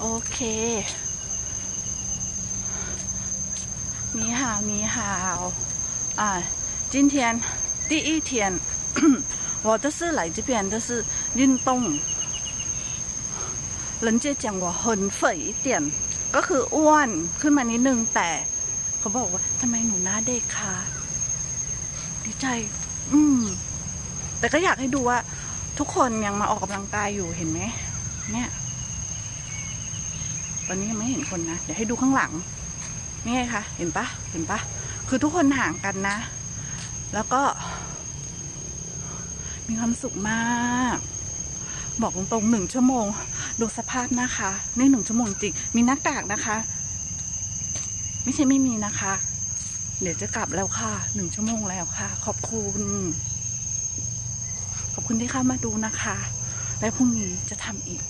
โอเค你好，你好，啊，今天第一天，我都是来这边都是运动。人家讲我很肥一点，ก็คืออ้วนขึ้นมานิดนึงแต่ เขาบอกว่าทำไมหนูหน้าเด็กคะดีใจ อืม แต่ก็อยากให้ดูว่า ทุกคนยังมาออกกำลังกายอยู่เห็นไหมเนี่ย ตอนนี้ยังไม่เห็นคนนะ เดี๋ยวให้ดูข้างหลัง นี่ไงคะ เห็นปะ เห็นปะ คือทุกคนห่างกันนะ แล้วก็ มีความสุขมาก บอกตรงๆหนึ่งชั่วโมง ดูสภาพนะคะ นี่หนึ่งชั่วโมงจริง มีหน้ากากนะคะ ไม่ใช่ไม่มีนะคะ เดี๋ยวจะกลับแล้วค่ะ หนึ่งชั่วโมงแล้วค่ะ ขอบคุณ ขอบคุณที่เข้ามาดูนะคะ และพรุ่งนี้จะทำอีก